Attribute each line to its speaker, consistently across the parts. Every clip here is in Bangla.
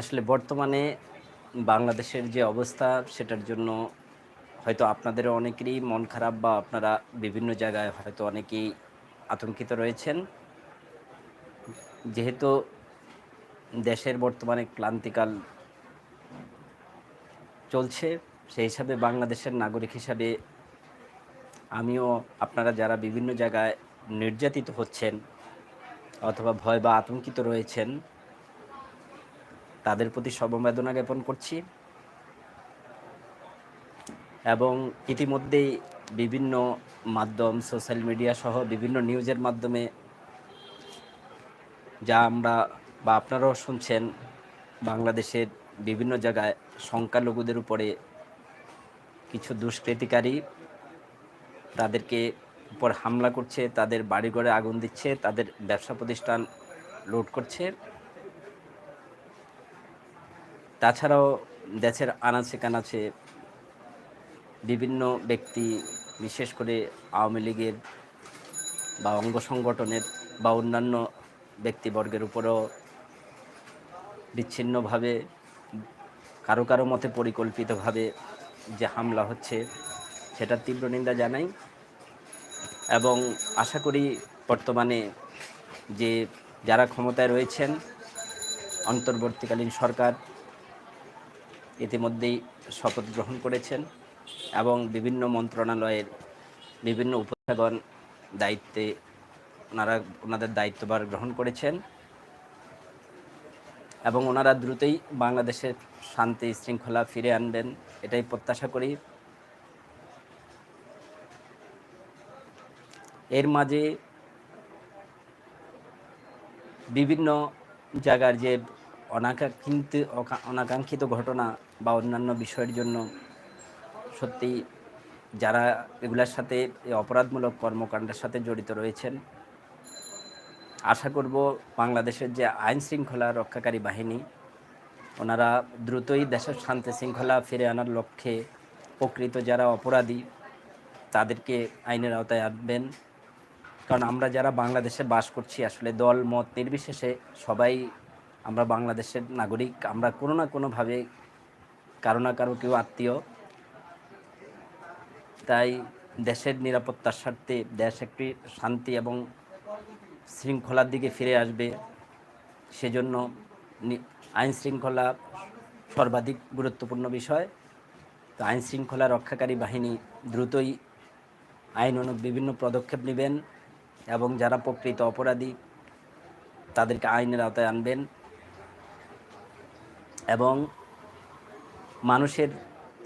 Speaker 1: আসলে বর্তমানে বাংলাদেশের যে অবস্থা, সেটার জন্য হয়তো আপনাদেরও অনেকেরই মন খারাপ বা আপনারা বিভিন্ন জায়গায় হয়তো অনেকেই আতঙ্কিত রয়েছেন। যেহেতু দেশের বর্তমানে ক্লান্তিকাল চলছে, সেই হিসাবে বাংলাদেশের নাগরিক হিসাবে আমিও, আপনারা যারা বিভিন্ন জায়গায় নির্যাতিত হচ্ছেন অথবা ভয় বা আতঙ্কিত রয়েছেন তাদের প্রতি সমবেদনা জ্ঞাপন করছি। এবং ইতিমধ্যেই বিভিন্ন মাধ্যম সোশ্যাল মিডিয়া সহ বিভিন্ন নিউজের মাধ্যমে যা আমরা বা আপনারাও শুনছেন, বাংলাদেশের বিভিন্ন জায়গায় সংখ্যালঘুদের উপরে কিছু দুষ্কৃতিকারী তাদেরকে উপর হামলা করছে, তাদের বাড়িঘরে আগুন দিচ্ছে, তাদের ব্যবসা প্রতিষ্ঠান লুট করছে। তাছাড়াও দেশের আনাচে কানাচে বিভিন্ন ব্যক্তি, বিশেষ করে আওয়ামী লীগের বা অঙ্গ সংগঠনের বা অন্যান্য ব্যক্তিবর্গের উপরও বিচ্ছিন্নভাবে কারও কারও মতে পরিকল্পিতভাবে যে হামলা হচ্ছে, সেটার তীব্র নিন্দা জানাই। এবং আশা করি বর্তমানে যে যারা ক্ষমতায় রয়েছেন, অন্তর্বর্তীকালীন সরকার ইতিমধ্যেই শপথ গ্রহণ করেছেন এবং বিভিন্ন মন্ত্রণালয়ের বিভিন্ন উপস্থাগণ দায়িত্বে ওনারা ওনাদের দায়িত্বভার গ্রহণ করেছেন এবং ওনারা দ্রুতই বাংলাদেশের শান্তি শৃঙ্খলা ফিরে আনবেন, এটাই প্রত্যাশা করি। এর মাঝে বিভিন্ন জায়গার যে অনাকাঙ্ক্ষিত অনাকাঙ্ক্ষিত ঘটনা বা অন্যান্য বিষয়ের জন্য সত্যি যারা এগুলোর সাথে অপরাধমূলক কর্মকাণ্ডের সাথে জড়িত রয়েছেন, আশা করব বাংলাদেশের যে আইন শৃঙ্খলা রক্ষাকারী বাহিনী, ওনারা দ্রুতই দেশের শান্তি শৃঙ্খলা ফিরে আনার লক্ষ্যে প্রকৃত যারা অপরাধী, তাদেরকে আইনের আওতায় আনবেন। কারণ আমরা যারা বাংলাদেশে বাস করছি, আসলে দল, মত নির্বিশেষে সবাই আমরা বাংলাদেশের নাগরিক, আমরা কোনো না কোনোভাবে কারও না কারও কেউ আত্মীয়। তাই দেশের নিরাপত্তার স্বার্থে দেশ একটি শান্তি এবং শৃঙ্খলার দিকে ফিরে আসবে। সেজন্য আইন শৃঙ্খলা সর্বাধিক গুরুত্বপূর্ণ বিষয়। তো আইন শৃঙ্খলা রক্ষাকারী বাহিনী দ্রুতই আইন অনুক বিভিন্ন পদক্ষেপ নেবেন এবং যারা প্রকৃত অপরাধী, তাদেরকে আইনের আওতায় আনবেন। এবং মানুষের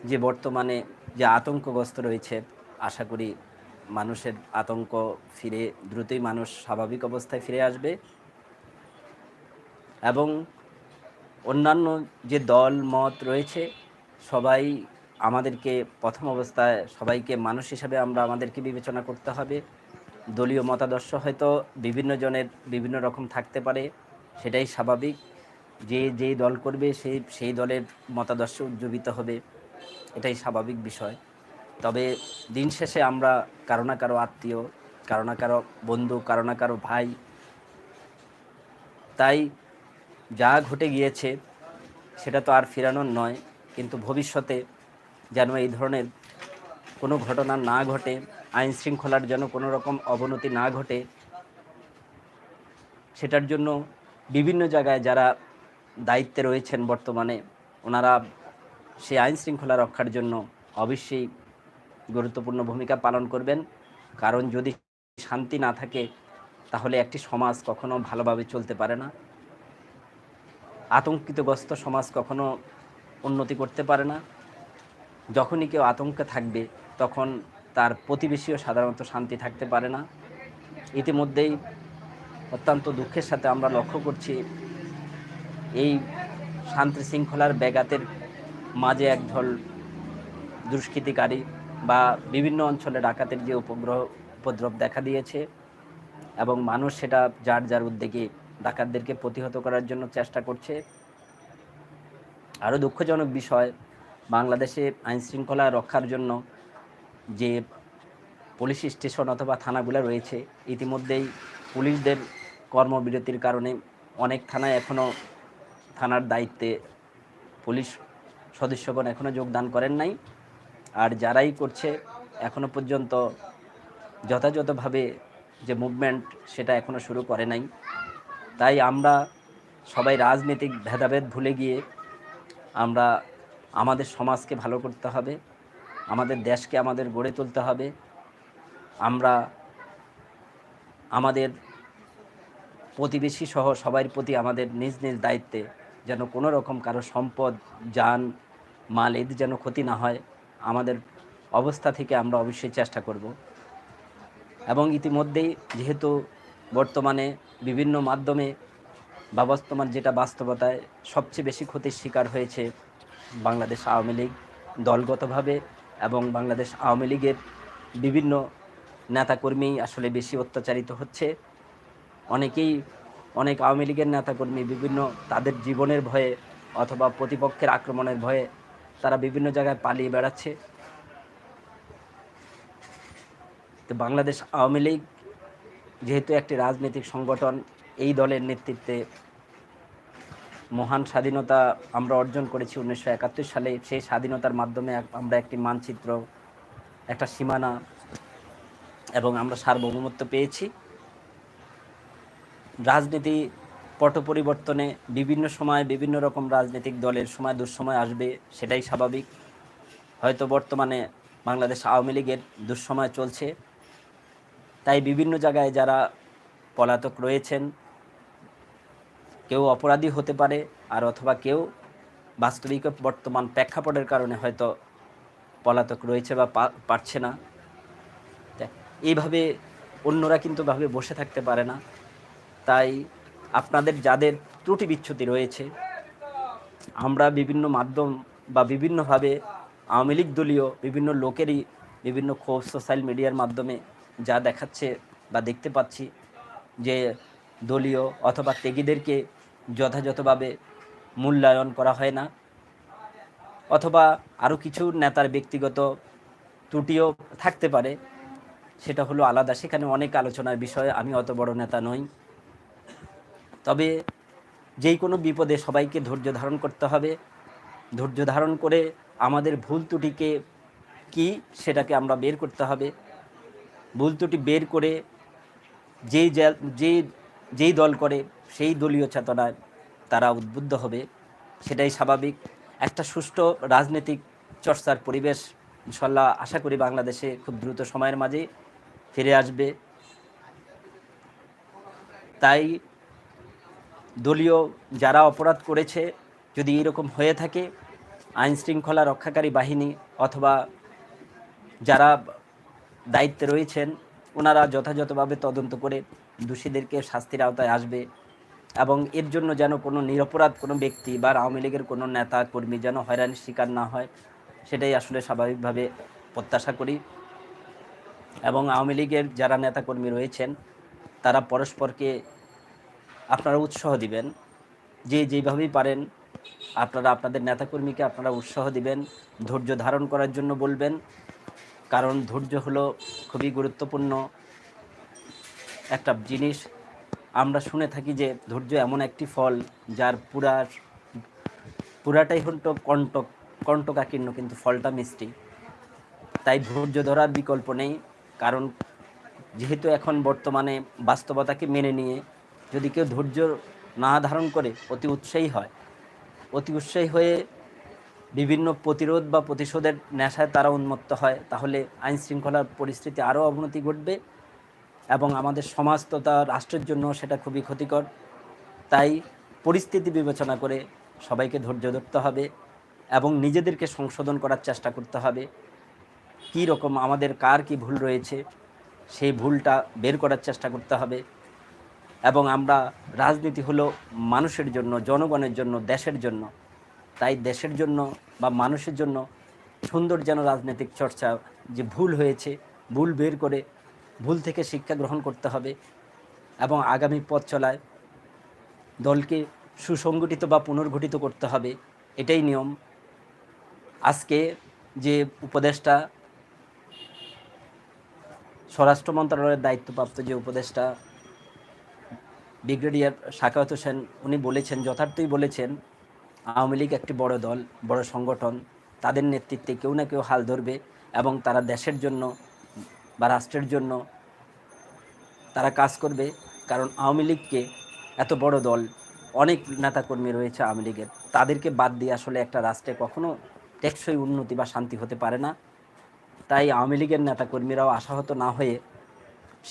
Speaker 1: যে বর্তমানে যে আতঙ্কগ্রস্ত রয়েছে, আশা করি মানুষের আতঙ্ক ফিরে, দ্রুতই মানুষ স্বাভাবিক অবস্থায় ফিরে আসবে। এবং অন্যান্য যে দল, মত রয়েছে, সবাই আমাদেরকে প্রথম অবস্থায় সবাইকে মানুষ হিসাবে আমরা আমাদেরকে বিবেচনা করতে হবে। দলীয় মতাদর্শ হয়তো বিভিন্ন জনের বিভিন্ন রকম থাকতে পারে, সেটাই স্বাভাবিক। যে যেই দল করবে সেই সেই দলের মতাদর্শ উজ্জীবিত হবে। এটাই স্বাভাবিক বিষয়। তবে দিন শেষে আমরা কারও না কারও আত্মীয়, কারও না কারও বন্ধু, কারও না কারও ভাই, তাই যা ঘটে গিয়েছে, সেটা তো আর ফেরানোর নয়। কিন্তু ভবিষ্যতে যেন এই ধরনের কোনো ঘটনা না ঘটে, আইন শৃঙ্খলার যেন কোনো রকম অবনতি না ঘটে, সেটার জন্য বিভিন্ন জায়গায় যারা দায়িত্বে রয়েছেন বর্তমানে। ওনারা সেই আইন শৃঙ্খলা রক্ষার জন্য অবশ্যই গুরুত্বপূর্ণ ভূমিকা পালন করবেন। কারণ যদি শান্তি না থাকে, তাহলে একটি সমাজ কখনো ভালোভাবে চলতে পারে না। আতঙ্কিতগ্রস্ত সমাজ কখনো উন্নতি করতে পারে না। যখনই কেউ আতঙ্কে থাকবে, তখন তার প্রতিবেশীও সাধারণত শান্তি থাকতে পারে না। ইতিমধ্যেই অত্যন্ত দুঃখের সাথে আমরা লক্ষ্য করছি এই শান্তি শৃঙ্খলার ব্যাঘাতের মাঝে একঢল দুষ্কৃতিকারী বা বিভিন্ন অঞ্চলে ডাকাতের যে উপগ্রহ, উপদ্রব দেখা দিয়েছে এবং মানুষ সেটা যার যার উদ্যোগে ডাকাতদেরকে প্রতিহত করার জন্য চেষ্টা করছে। আরও দুঃখজনক বিষয়, বাংলাদেশে আইন শৃঙ্খলা রক্ষার জন্য যে পুলিশ স্টেশন অথবা থানাগুলো রয়েছে, ইতিমধ্যেই পুলিশদের কর্মবিরতির কারণে অনেক থানায় এখনও থানার দায়িত্বে পুলিশ সদস্যগণ এখনও যোগদান করেন নাই। আর যারাই করছে এখনও পর্যন্ত যথাযথভাবে যে মুভমেন্ট সেটা এখনও শুরু করে নাই। তাই আমরা সবাই রাজনৈতিক ভেদাভেদ ভুলে গিয়ে আমরা আমাদের সমাজকে ভালো করতে হবে, আমাদের দেশকে আমাদের গড়ে তুলতে হবে। আমরা আমাদের প্রতিবেশী সহ সবার প্রতি আমাদের নিজ নিজ দায়িত্বে যেন কোনো রকম কারও সম্পদ, যান, মাল এদের যেন ক্ষতি না হয়, আমাদের অবস্থা থেকে আমরা অবশ্যই চেষ্টা করব। এবং ইতিমধ্যেই যেহেতু বর্তমানে বিভিন্ন মাধ্যমে বা বর্তমান যেটা বাস্তবতায় সবচেয়ে বেশি ক্ষতির শিকার হয়েছে বাংলাদেশ আওয়ামী লীগ দলগতভাবে এবং বাংলাদেশ আওয়ামী লীগের বিভিন্ন নেতাকর্মী আসলে বেশি অত্যাচারিত হচ্ছে। অনেকেই অনেক আওয়ামী লীগের নেতাকর্মী বিভিন্ন তাদের জীবনের ভয়ে অথবা প্রতিপক্ষের আক্রমণের ভয়ে তারা বিভিন্ন জায়গায় পালিয়ে বেড়াচ্ছে। তো বাংলাদেশ আওয়ামী লীগ যেহেতু একটি রাজনৈতিক সংগঠন, এই দলের নেতৃত্বে মহান স্বাধীনতা আমরা অর্জন করেছি উনিশশো একাত্তর সালে। সেই স্বাধীনতার মাধ্যমে আমরা একটি মানচিত্র, একটা সীমানা এবং আমরা সার্বভৌমত্ব পেয়েছি। রাজনীতি পট পরিবর্তনে বিভিন্ন সময় বিভিন্ন রকম রাজনৈতিক দলের সময় দুঃসময় আসবে, সেটাই স্বাভাবিক। হয়তো বর্তমানে বাংলাদেশ আওয়ামী লীগের দুঃসময় চলছে। তাই বিভিন্ন জায়গায় যারা পলাতক রয়েছেন, কেউ অপরাধী হতে পারে আর অথবা কেউ বাস্তবিক বর্তমান প্রেক্ষাপটের কারণে হয়তো পলাতক রয়েছে বা পারছে না। এইভাবে অন্যরা কিন্তু ভাবে বসে থাকতে পারে না। তাই আপনাদের যাদের ত্রুটি বিচ্ছুতি রয়েছে, আমরা বিভিন্ন মাধ্যম বা বিভিন্নভাবে আওয়ামী লীগ দলীয় বিভিন্ন লোকেরই বিভিন্ন ক্ষোভ সোশ্যাল মিডিয়ার মাধ্যমে যা দেখাচ্ছে বা দেখতে পাচ্ছি যে দলীয় অথবা ত্যাগীদেরকে যথাযথভাবে মূল্যায়ন করা হয় না, অথবা আরও কিছু নেতার ব্যক্তিগত ত্রুটিও থাকতে পারে, সেটা হলো আলাদা। সেখানে অনেক আলোচনার বিষয়, আমি অত বড় নেতা নই। তবে যেই কোনো বিপদে সবাইকে ধৈর্য ধারণ করতে হবে। ধৈর্য ধারণ করে আমাদের ভুল ত্রুটিকে কি সেটাকে আমরা বের করতে হবে। ভুল ত্রুটি বের করে যেই যে- যেই দল করে সেই দলীয় চেতনায় তারা উদ্বুদ্ধ হবে। সেটাই স্বাভাবিক। একটা সুষ্ঠু রাজনৈতিক চর্চার পরিবেশ ইনশাল্লাহ আশা করি বাংলাদেশে খুব দ্রুত সময়ের মাঝে ফিরে আসবে। তাই দলীয় যারা অপরাধ করেছে, যদি এরকম হয়ে থাকে আইন শৃঙ্খলা রক্ষাকারী বাহিনী অথবা যারা দায়িত্বে রয়েছেন, ওনারা যথাযথভাবে তদন্ত করে দোষীদেরকে শাস্তির আওতায় আসবে এবং এর জন্য যেন কোনো নিরপরাধ কোনো ব্যক্তি বা আওয়ামী লীগের কোনো নেতা, কর্মী যেন হয়রানির শিকার না হয়, সেটাই আসলে স্বাভাবিকভাবে প্রত্যাশা করি। এবং আওয়ামী লীগের যারা নেতাকর্মী রয়েছেন, তারা পরস্পরকে আপনারা উৎসাহ দিবেন। যে যেভাবেই পারেন, আপনারা আপনাদের নেতাকর্মীকে আপনারা উৎসাহ দিবেন, ধৈর্য ধারণ করার জন্য বলবেন। কারণ ধৈর্য হলো খুবই গুরুত্বপূর্ণ একটা জিনিস। আমরা শুনে থাকি যে ধৈর্য এমন একটি ফল যার পুরা, পুরাটাই হলো কণ্টক, কণ্টকাকীর্ণ, কিন্তু ফলটা মিষ্টি। তাই ধৈর্য ধরার বিকল্প নেই। কারণ যেহেতু এখন বর্তমানে বাস্তবতাকে মেনে নিয়ে যদি কেউ ধৈর্য না ধারণ করে, অতি উৎসাহী হয়। অতি উৎসাহী হয়ে বিভিন্ন প্রতিরোধ বা প্রতিশোধের নেশায় তারা উন্মত্ত হয়, তাহলে আইন শৃঙ্খলার পরিস্থিতি আরও অবনতি ঘটবে এবং আমাদের সমাজ তথা রাষ্ট্রের জন্য সেটা খুবই ক্ষতিকর। তাই পরিস্থিতি বিবেচনা করে সবাইকে ধৈর্য ধরতে হবে এবং নিজেদেরকে সংশোধন করার চেষ্টা করতে হবে। কী রকম আমাদের কার কি ভুল রয়েছে, সেই ভুলটা বের করার চেষ্টা করতে হবে। এবং আমরা রাজনীতি হলো মানুষের জন্য, জনগণের জন্য, দেশের জন্য। তাই দেশের জন্য বা মানুষের জন্য সুন্দর যেন রাজনৈতিক চর্চা যে ভুল হয়েছে, ভুল বের করে, ভুল থেকে শিক্ষা গ্রহণ করতে হবে এবং আগামী পথ চলায় দলকে সুসংগঠিত বা পুনর্গঠিত করতে হবে, এটাই নিয়ম। আজকে যে উপদেষ্টা, স্বরাষ্ট্র মন্ত্রণালয়ের দায়িত্বপ্রাপ্ত যে উপদেষ্টা ব্রিগেডিয়ার শাকাওয়াত হোসেন উনি বলেছেন, যথার্থই বলেছেন, আওয়ামী লীগ একটি বড় দল, বড় সংগঠন, তাদের নেতৃত্বে কেউ না কেউ হাল ধরবে এবং তারা দেশের জন্য বা রাষ্ট্রের জন্য তারা কাজ করবে। কারণ আওয়ামী লীগকে এত বড় দল, অনেক নেতাকর্মী রয়েছে আওয়ামী লীগের। তাদেরকে বাদ দিয়ে আসলে একটা রাষ্ট্রে কখনো টেকসই উন্নতি বা শান্তি হতে পারে না। তাই আওয়ামী লীগের নেতাকর্মীরাও আশাহত না হয়ে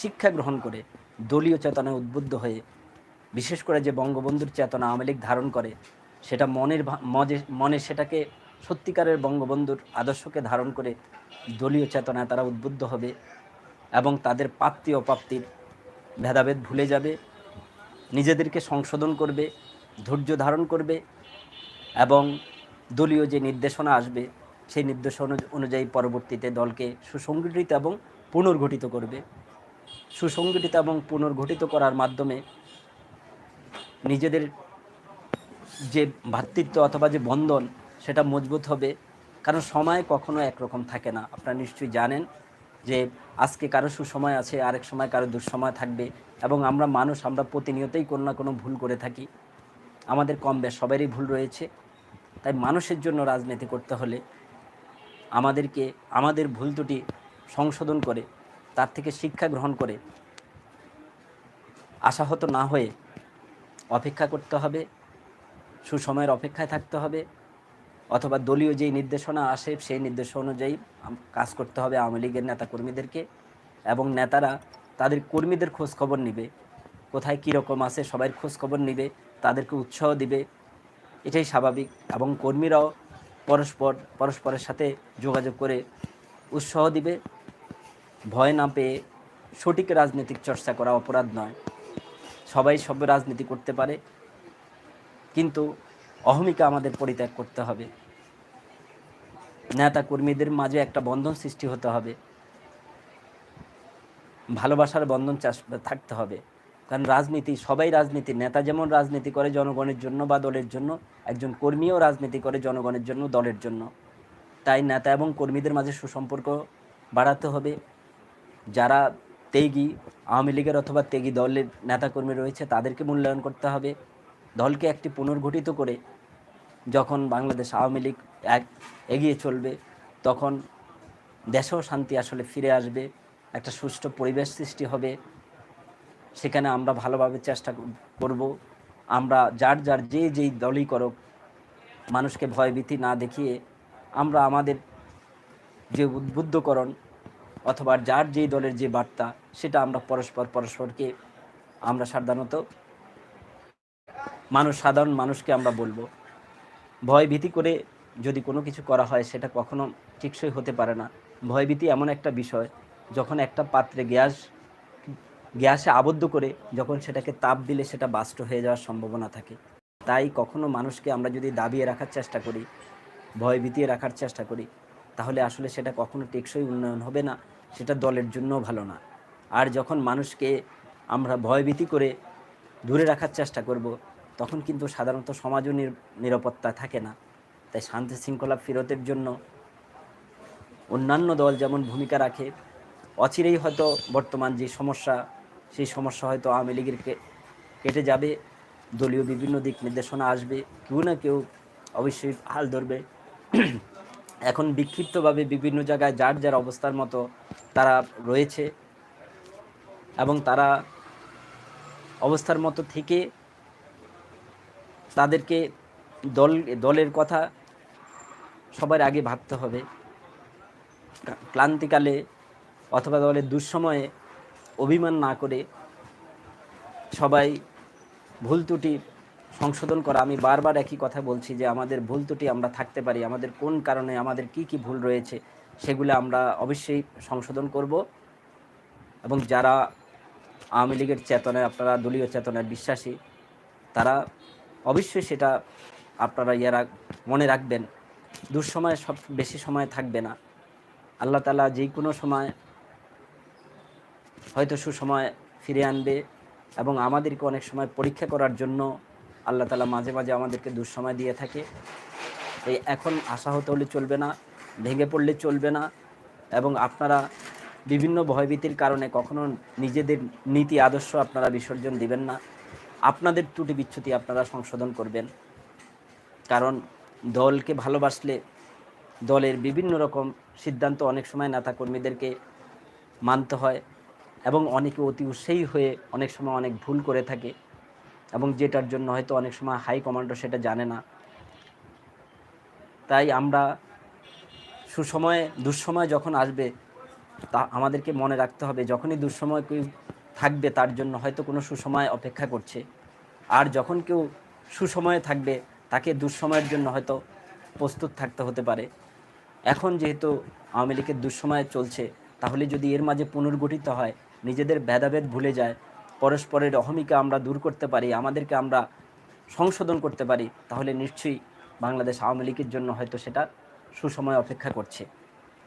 Speaker 1: শিক্ষা গ্রহণ করে দলীয় চেতনায় উদ্বুদ্ধ হয়ে বিশেষ করে যে বঙ্গবন্ধুর চেতনা আওয়ামী লীগ ধারণ করে, সেটা মনের মনে সেটাকে সত্যিকারের বঙ্গবন্ধুর আদর্শকে ধারণ করে দলীয় চেতনায় তারা উদ্বুদ্ধ হবে এবং তাদের প্রাপ্তি অপ্রাপ্তির ভেদাভেদ ভুলে যাবে, নিজেদেরকে সংশোধন করবে, ধৈর্য ধারণ করবে এবং দলীয় যে নির্দেশনা আসবে, সেই নির্দেশনা অনুযায়ী পরবর্তীতে দলকে সুসংগঠিত এবং পুনর্গঠিত করবে। সুসংগঠিত এবং পুনর্গঠিত করার মাধ্যমে নিজেদের যে ভ্রাতৃত্ব অথবা যে বন্ধন, সেটা মজবুত হবে। কারণ সময় কখনো একরকম থাকে না। আপনারা নিশ্চয়ই জানেন যে আজকে কারও সুসময় আছে, আরেক সময় কারও দুঃসময় থাকবে এবং আমরা মানুষ, আমরা প্রতিনিয়তই কোনো না কোনো ভুল করে থাকি। আমাদের কম বেশ, সবারই ভুল রয়েছে। তাই মানুষের জন্য রাজনীতি করতে হলে আমাদেরকে, আমাদের ভুল ত্রুটি সংশোধন করে, তার থেকে শিক্ষা গ্রহণ করে, আশাহত না হয়ে অপেক্ষা করতে হবে, সুসময়ের অপেক্ষায় থাকতে হবে, অথবা দলীয় যেই নির্দেশনা আসে সেই নির্দেশনা অনুযায়ী কাজ করতে হবে আওয়ামী লীগের নেতা কর্মীদেরকে এবং নেতারা তাদের কর্মীদের খোঁজ খবর নিবে, কোথায় কীরকম আছে সবাই খোঁজ খবর নিবে, তাদেরকে উৎসাহ দিবে, এটাই স্বাভাবিক এবং কর্মীরাও পরস্পর, পরস্পরের সাথে যোগাযোগ করে উৎসাহ দিবে, ভয় না পেয়ে সঠিক রাজনৈতিক চর্চা করা অপরাধ নয়। সবাই সব রাজনীতি করতে পারে। কিন্তু অহমিকা আমাদের পরিত্যাগ করতে হবে। নেতা কর্মীদের মাঝে একটা বন্ধন সৃষ্টি হতে হবে। ভালোবাসার বন্ধন চাষ থাকতে হবে। কারণ রাজনীতি, সবাই রাজনীতি, নেতা যেমন রাজনীতি করে জনগণের জন্য বা দলের জন্য, একজন কর্মীও রাজনীতি করে জনগণের জন্য, দলের জন্য। তাই নেতা এবং কর্মীদের মাঝে সুসম্পর্ক বাড়াতে হবে। যারা তেগি আওয়ামী লীগের অথবা তেগি দলের নেতাকর্মী রয়েছে, তাদেরকে মূল্যায়ন করতে হবে। দলকে একটি পুনর্গঠিত করে যখন বাংলাদেশ আওয়ামী লীগ এক এগিয়ে চলবে, তখন দেশেও শান্তি আসলে ফিরে আসবে, একটা সুষ্ঠু পরিবেশ সৃষ্টি হবে। সেখানে আমরা ভালোভাবে চেষ্টা কর- করব। আমরা যার যার যে যেই দলই করুক, মানুষকে ভয়ভীতি না দেখিয়ে আমরা আমাদের যে উদ্বুদ্ধকরণ অথবা যার যেই দলের যে বার্তা, সেটা আমরা পরস্পর, পরস্পরকে আমরা সাধারণত মানুষ, সাধারণ মানুষকে আমরা বলব। ভয়ভীতি করে যদি কোনো কিছু করা হয়, সেটা কখনো টেকসই হতে পারে না। ভয়ভীতি এমন একটা বিষয়, যখন একটা পাত্রে গ্যাস, গ্যাসে আবদ্ধ করে যখন সেটাকে তাপ দিলে সেটা বাষ্ট হয়ে যাওয়ার সম্ভাবনা থাকে। তাই কখনো মানুষকে আমরা যদি দাবিয়ে রাখার চেষ্টা করি ভয় ভীতিয়ে রাখার চেষ্টা করি, তাহলে আসলে সেটা কখনো টেকসই উন্নয়ন হবে না। সেটা দলের জন্যও ভালো না। আর যখন মানুষকে আমরা ভয়ভীতি করে দূরে রাখার চেষ্টা করব, তখন কিন্তু সাধারণত সমাজও নির- নিরাপত্তা থাকে না। তাই শান্তি শৃঙ্খলা ফেরতের জন্য অন্যান্য দল যেমন ভূমিকা রাখে, অচিরেই হয়তো বর্তমান যে সমস্যা, সেই সমস্যা হয়তো আওয়ামী লীগের কেটে যাবে। দলীয় বিভিন্ন দিক নির্দেশনা আসবে, কেউ না কেউ অবশ্যই হাল ধরবে। এখন বিক্ষিপ্তভাবে বিভিন্ন জায়গায় যার যার অবস্থার মতো তারা রয়েছে এবং তারা অবস্থার মতো থেকে তাদেরকে দল, দলের কথা সবার আগে ভাবতে হবে। ক্লান্তিকালে অথবা দলের দুঃসময়ে অভিমান না করে সবাই ভুল ত্রুটি সংশোধন করা। আমি বারবার একই কথা বলছি যে আমাদের ভুল ত্রুটি আমরা থাকতে পারি। আমাদের কোন কারণে আমাদের কি কি ভুল রয়েছে? সেগুলো আমরা অবশ্যই সংশোধন করব। এবং যারা আওয়ামী লীগের চেতনায়, আপনারা দলীয় চেতনায় বিশ্বাসী, তারা অবশ্যই সেটা আপনারা ইয়ারা মনে রাখবেন। দুঃসময় সব, বেশি সময় থাকবে না। আল্লাহ তালা যে কোনো সময় হয়তো সুসময় ফিরে আনবে এবং আমাদেরকে অনেক সময় পরীক্ষা করার জন্য আল্লাহ তালা মাঝে মাঝে আমাদেরকে দুঃসময় দিয়ে থাকে। এই এখন আশা হতে হলে চলবে না। ভেঙে পড়লে চলবে না এবং আপনারা বিভিন্ন ভয়ভীতির কারণে কখনো নিজেদের নীতি, আদর্শ আপনারা বিসর্জন দিবেন না। আপনাদের ত্রুটি বিচ্ছুতি আপনারা সংশোধন করবেন। কারণ দলকে ভালোবাসলে দলের বিভিন্ন রকম সিদ্ধান্ত অনেক সময় নেতা কর্মীদেরকে মানতে হয় এবং অনেকে অতি উৎসাহী হয়ে অনেক সময় অনেক ভুল করে থাকে এবং যেটার জন্য হয়তো অনেক সময় হাই কমান্ডো সেটা জানে না। তাই আমরা সুসময়ে, দুঃসময় যখন আসবে, তা আমাদেরকে মনে রাখতে হবে, যখনই দুঃসময় কেউ থাকবে, তার জন্য হয়তো কোনো সুসময় অপেক্ষা করছে। আর যখন কেউ সুসময়ে থাকবে, তাকে দুঃসময়ের জন্য হয়তো প্রস্তুত থাকতে হতে পারে। এখন যেহেতু আওয়ামী লীগের দুঃসময় চলছে, তাহলে যদি এর মাঝে পুনর্গঠিত হয়, নিজেদের ভেদাভেদ ভুলে যায়, পরস্পরের অহমিকা আমরা দূর করতে পারি, আমাদেরকে আমরা সংশোধন করতে পারি, তাহলে নিশ্চয়ই বাংলাদেশ আওয়ামী লীগের জন্য হয়তো সেটা সুসময় অপেক্ষা করছে।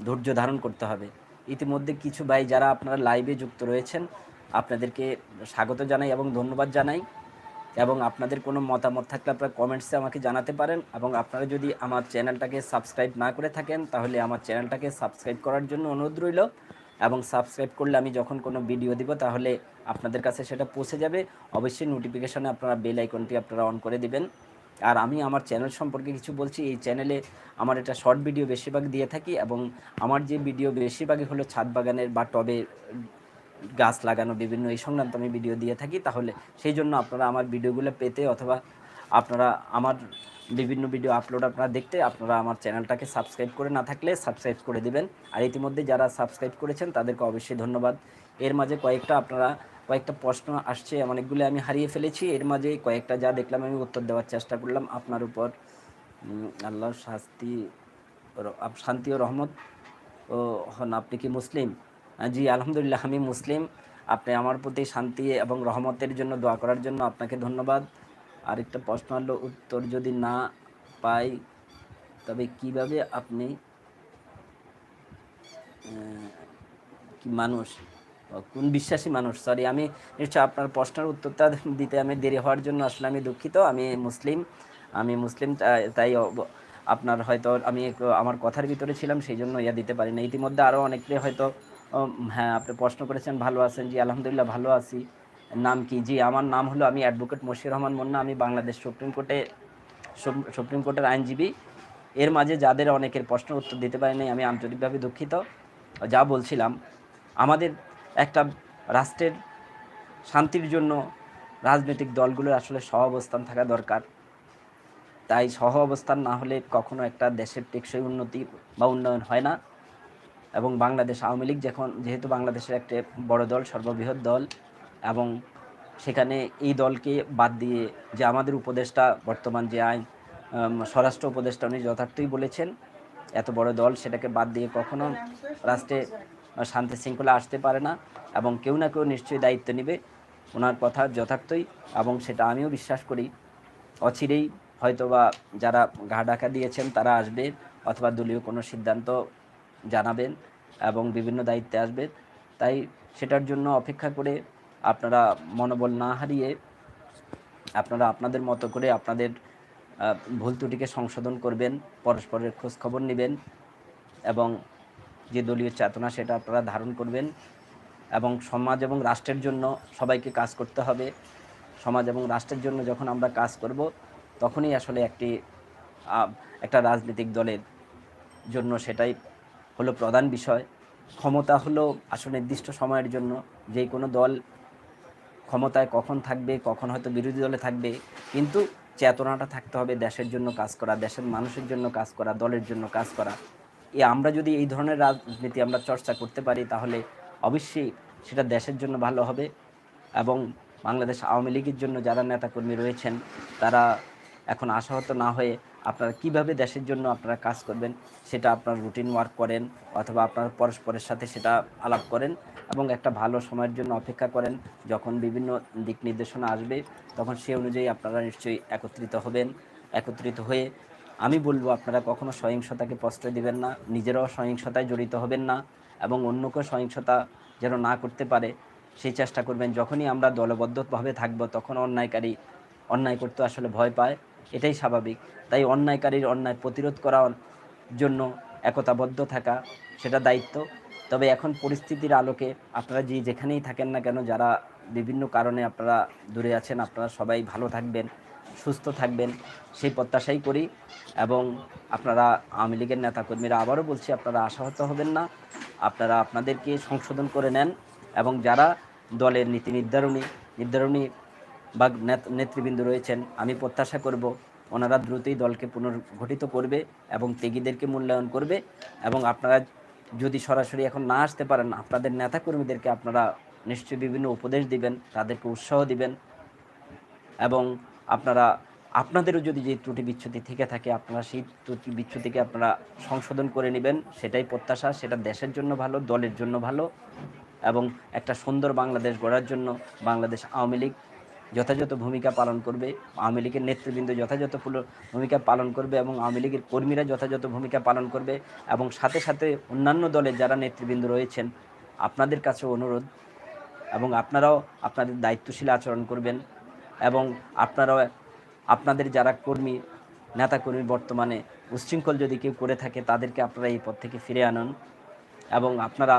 Speaker 1: ধৈর্য ধারণ করতে হবে। ইতিমধ্যে কিছু ভাই যারা আপনারা লাইভে যুক্ত রয়েছেন, আপনাদেরকে স্বাগত জানাই এবং ধন্যবাদ জানাই। এবং আপনাদের কোনো মতামত থাকলে আপনারা কমেন্টসে আমাকে জানাতে পারেন। এবং আপনারা যদি আমার চ্যানেলটাকে সাবস্ক্রাইব না করে থাকেন, তাহলে আমার চ্যানেলটাকে সাবস্ক্রাইব করার জন্য অনুরোধ রইল। এবং সাবস্ক্রাইব করলে আমি যখন কোনো ভিডিও দিব, তাহলে আপনাদের কাছে সেটা পৌঁছে যাবে। অবশ্যই নোটিফিকেশনে আপনারা বেল আইকনটি আপনারা অন করে দিবেন। আর আমি আমার চ্যানেল সম্পর্কে কিছু বলছি, এই চ্যানেলে আমার এটা শর্ট ভিডিও বেশিরভাগ দিয়ে থাকি এবং আমার যে ভিডিও বেশিরভাগই হলো ছাদ বাগানের বা টবে গাছ লাগানো বিভিন্ন এই সংক্রান্ত আমি ভিডিও দিয়ে থাকি। তাহলে সেই জন্য আপনারা আমার ভিডিওগুলো পেতে অথবা আপনারা আমার বিভিন্ন ভিডিও আপলোড আপনারা দেখতে, আপনারা আমার চ্যানেলটাকে সাবস্ক্রাইব করে না থাকলে সাবস্ক্রাইব করে দিবেন। আর ইতিমধ্যে যারা সাবস্ক্রাইব করেছেন তাদেরকে অবশ্যই ধন্যবাদ। এর মাঝে কয়েকটা আপনারা কয়েকটা প্রশ্ন আসছে অনেকগুলো আমি হারিয়ে ফেলেছি। এর মাঝে কয়েকটা যা দেখলাম আমি উত্তর দেওয়ার চেষ্টা করলাম আপনার উপর। উম, আল্লাহর শাস্তি শান্তি ও রহমত। ও হন আপনি কি মুসলিম? জি আলহামদুলিল্লাহ আমি মুসলিম। আপনি আমার প্রতি শান্তি এবং রহমতের জন্য দোয়া করার জন্য আপনাকে ধন্যবাদ। আরেকটা প্রশ্ন হলো উত্তর যদি না পাই তবে কীভাবে আপনি কি মানুষ? কোন বিশ্বাসী মানুষ? সরি আমি নিশ্চয় আপনার প্রশ্নের উত্তরটা দিতে আমি দেরি হওয়ার জন্য আসলে আমি দুঃখিত। আমি মুসলিম আমি মুসলিম, তাই আপনার হয়তো আমি আমার কথার ভিতরে ছিলাম, সেই জন্য ইয়া দিতে পারি না ইতিমধ্যে আরও অনেকে হয়তো হ্যাঁ আপনি প্রশ্ন করেছেন, ভালো আছেন, জি, আলহামদুলিল্লাহ ভালো আছি। নাম কি? জি, আমার নাম হলো আমি অ্যাডভোকেট মশির রহমান মুন্না, আমি বাংলাদেশ সুপ্রিম কোর্টে সুপ্রিম কোর্টের আইনজীবী। এর মাঝে যাদের অনেকের প্রশ্ন উত্তর দিতে পারিনি আমি আন্তরিকভাবে দুঃখিত। যা বলছিলাম, আমাদের একটা রাষ্ট্রের শান্তির জন্য রাজনৈতিক দলগুলোর আসলে সহ অবস্থান থাকা দরকার। তাই সহ অবস্থান না হলে কখনো একটা দেশের টেকসই উন্নতি বা উন্নয়ন হয় না এবং বাংলাদেশ আওয়ামী লীগ যখন, যেহেতু বাংলাদেশের একটা বড় দল, সর্ববৃহৎ দল এবং সেখানে এই দলকে বাদ দিয়ে যে আমাদের উপদেষ্টা, বর্তমান যে আইন স্বরাষ্ট্র উপদেষ্টা উনি যথার্থই বলেছেন, এত বড় দল সেটাকে বাদ দিয়ে কখনো রাষ্ট্রে শান্তি শৃঙ্খলা আসতে পারে না এবং কেউ না কেউ নিশ্চয়ই দায়িত্ব নেবে। ওনার কথা যথার্থই এবং সেটা আমিও বিশ্বাস করি। অচিরেই হয়তোবা যারা ঘা ঢাকা দিয়েছেন তারা আসবে অথবা দলীয় কোনো সিদ্ধান্ত জানাবেন এবং বিভিন্ন দায়িত্বে আসবে। তাই সেটার জন্য অপেক্ষা করে আপনারা মনোবল না হারিয়ে আপনারা আপনাদের মতো করে আপনাদের ভুল ত্রুটিকে সংশোধন করবেন, পরস্পরের খোঁজ খবর নেবেন এবং যে দলীয় চেতনা সেটা আপনারা ধারণ করবেন এবং সমাজ এবং রাষ্ট্রের জন্য সবাইকে কাজ করতে হবে। সমাজ এবং রাষ্ট্রের জন্য যখন আমরা কাজ করব, তখনই আসলে একটি একটা রাজনৈতিক দলের জন্য সেটাই হলো প্রধান বিষয়। ক্ষমতা হলো আসলে নির্দিষ্ট সময়ের জন্য। যে কোনো দল ক্ষমতায় কখন থাকবে, কখন হয়তো বিরোধী দলে থাকবে, কিন্তু চেতনাটা থাকতে হবে দেশের জন্য কাজ করা, দেশের মানুষের জন্য কাজ করা, দলের জন্য কাজ করা। এ আমরা যদি এই ধরনের রাজনীতি আমরা চর্চা করতে পারি, তাহলে অবশ্যই সেটা দেশের জন্য ভালো হবে এবং বাংলাদেশ আওয়ামী লীগের জন্য যারা নেতাকর্মী রয়েছেন, তারা এখন আশাহত না হয়ে আপনারা কীভাবে দেশের জন্য আপনারা কাজ করবেন, সেটা আপনার রুটিন ওয়ার্ক করেন অথবা আপনারা পরস্পরের সাথে সেটা আলাপ করেন এবং একটা ভালো সময়ের জন্য অপেক্ষা করেন। যখন বিভিন্ন দিক নির্দেশনা আসবে, তখন সে অনুযায়ী আপনারা নিশ্চয়ই একত্রিত হবেন। একত্রিত হয়ে আমি বলব আপনারা কখনো সহিংসতাকে প্রশ্রয় দিবেন না, নিজেরাও সহিংসতায় জড়িত হবেন না এবং অন্যকেও সহিংসতা যেন না করতে পারে, সেই চেষ্টা করবেন। যখনই আমরা দলবদ্ধভাবে থাকব, তখন অন্যায়কারী অন্যায় করতে আসলে ভয় পায়, এটাই স্বাভাবিক। তাই অন্যায়কারীর অন্যায় প্রতিরোধ করার জন্য একতাবদ্ধ থাকা সেটা দায়িত্ব। তবে এখন পরিস্থিতির আলোকে আপনারা যে যেখানেই থাকেন না কেন, যারা বিভিন্ন কারণে আপনারা দূরে আছেন, আপনারা সবাই ভালো থাকবেন। সুস্থ থাকবেন, সেই প্রত্যাশাই করি এবং আপনারা আওয়ামী লীগের নেতাকর্মীরা আবারও বলছি, আপনারা আশাহত হবেন না। আপনারা আপনাদেরকে সংশোধন করে নেন এবং যারা দলের নীতি নির্ধারণী নির্ধারণী বা নেত- নেতৃবৃন্দ রয়েছেন, আমি প্রত্যাশা করব ওনারা দ্রুতই দলকে পুনর্গঠিত করবে এবং ত্যাগীদেরকে মূল্যায়ন করবে এবং আপনারা যদি সরাসরি এখন না আসতে পারেন, আপনাদের নেতাকর্মীদেরকে আপনারা নিশ্চয়ই বিভিন্ন উপদেশ দিবেন, তাদেরকে উৎসাহ দিবেন এবং আপনারা, আপনাদেরও যদি যে ত্রুটি বিচ্ছুতি থেকে থাকে, আপনারা সেই ত্রুটি বিচ্ছুতিকে আপনারা সংশোধন করে নেবেন। সেটাই প্রত্যাশা, সেটা দেশের জন্য ভালো, দলের জন্য ভালো এবং একটা সুন্দর বাংলাদেশ গড়ার জন্য বাংলাদেশ আওয়ামী লীগ যথাযথ ভূমিকা পালন করবে, আওয়ামী লীগের নেতৃবৃন্দ যথাযথ ভূমিকা পালন করবে এবং আওয়ামী লীগের কর্মীরা যথাযথ ভূমিকা পালন করবে এবং সাথে সাথে অন্যান্য দলের যারা নেতৃবৃন্দ রয়েছেন, আপনাদের কাছে অনুরোধ এবং আপনারাও আপনাদের দায়িত্বশীল আচরণ করবেন। এবং আপনারা আপনাদের যারা কর্মী, নেতাকর্মী বর্তমানে উচ্ছৃঙ্খল যদি কেউ করে থাকে, তাদেরকে আপনারা এই পথ থেকে ফিরে আনুন এবং আপনারা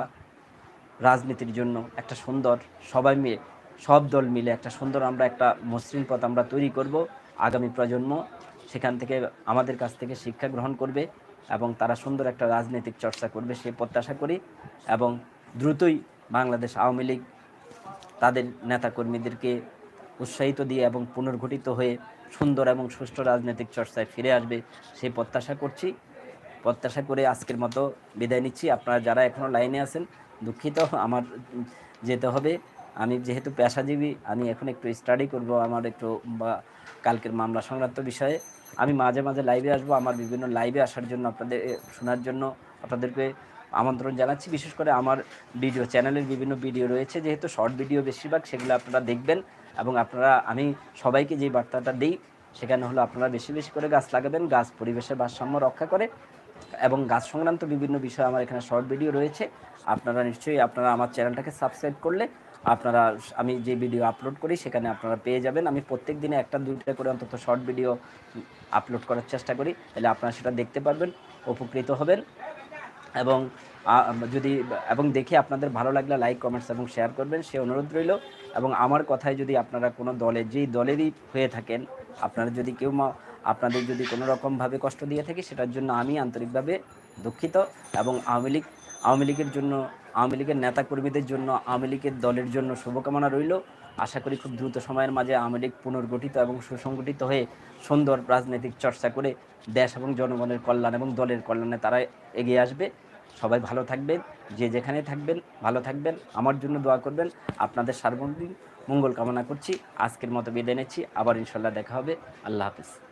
Speaker 1: রাজনীতির জন্য একটা সুন্দর, সবাই মিলে, সব দল মিলে একটা সুন্দর আমরা একটা মসৃণ পথ আমরা তৈরি করব আগামী প্রজন্ম। সেখান থেকে আমাদের কাছ থেকে শিক্ষা গ্রহণ করবে এবং তারা সুন্দর একটা রাজনৈতিক চর্চা করবে সে প্রত্যাশা করি এবং দ্রুতই বাংলাদেশ আওয়ামী লীগ তাদের নেতাকর্মীদেরকে উৎসাহিত দিয়ে এবং পুনর্গঠিত হয়ে সুন্দর এবং সুষ্ঠু রাজনৈতিক চর্চায় ফিরে আসবে সেই প্রত্যাশা করছি। প্রত্যাশা করে আজকের মতো বিদায় নিচ্ছি। আপনারা যারা এখনও লাইনে আছেন, দুঃখিত, আমার যেতে হবে। আমি যেহেতু পেশাজীবী, আমি এখন একটু স্টাডি করব, আমার একটু বা কালকের মামলা সংক্রান্ত বিষয়ে। আমি মাঝে মাঝে লাইভে আসব, আমার বিভিন্ন লাইভে আসার জন্য আপনাদের শোনার জন্য আপনাদেরকে আমন্ত্রণ জানাচ্ছি। বিশেষ করে আমার ভিডিও চ্যানেলের বিভিন্ন ভিডিও রয়েছে। যেহেতু শর্ট ভিডিও বেশিরভাগ, সেগুলো আপনারা দেখবেন। এবং আপনারা, আমি সবাইকে যে বার্তাটা দিই, সেখানে হলো আপনারা বেশি বেশি করে গাছ লাগাবেন, গাছ পরিবেশের ভারসাম্য রক্ষা করে এবং গাছ সংক্রান্ত বিভিন্ন বিষয় আমার এখানে শর্ট ভিডিও রয়েছে। আপনারা নিশ্চয়ই, আপনারা আমার চ্যানেলটাকে সাবস্ক্রাইব করলে আপনারা, আমি যে ভিডিও আপলোড করি, সেখানে আপনারা পেয়ে যাবেন। আমি প্রত্যেক দিনে একটা দুইটা করে অন্তত শর্ট ভিডিও আপলোড করার চেষ্টা করি, তাহলে আপনারা সেটা দেখতে পারবেন, উপকৃত হবেন এবং যদি, এবং দেখে আপনাদের ভালো লাগলে লাইক কমেন্টস এবং শেয়ার করবেন, সে অনুরোধ রইল। এবং আমার কথায় যদি আপনারা কোনো দলে, যেই দলেরই হয়ে থাকেন, আপনারা যদি কেউ আপনাদের যদি কোনো রকমভাবে কষ্ট দিয়ে থাকি, সেটার জন্য আমি আন্তরিকভাবে দুঃখিত এবং আওয়ামী লীগ, আওয়ামী লীগের জন্য, আওয়ামী লীগের নেতাকর্মীদের জন্য, আওয়ামী লীগের দলের জন্য শুভকামনা রইল। আশা করি খুব দ্রুত সময়ের মাঝে আওয়ামী লীগ পুনর্গঠিত এবং সুসংগঠিত হয়ে সুন্দর রাজনৈতিক চর্চা করে দেশ এবং জনগণের কল্যাণ এবং দলের কল্যাণে তারা এগিয়ে আসবে। সবাই ভালো থাকবেন, যে যেখানে থাকবেন, ভালো থাকবেন। আমার জন্য দোয়া করবেন। আপনাদের সার্বজনীন মঙ্গল কামনা করছি। আজকের মতো বিদায় নিচ্ছি। আবার ইনশাল্লাহ দেখা হবে। আল্লাহ হাফিজ।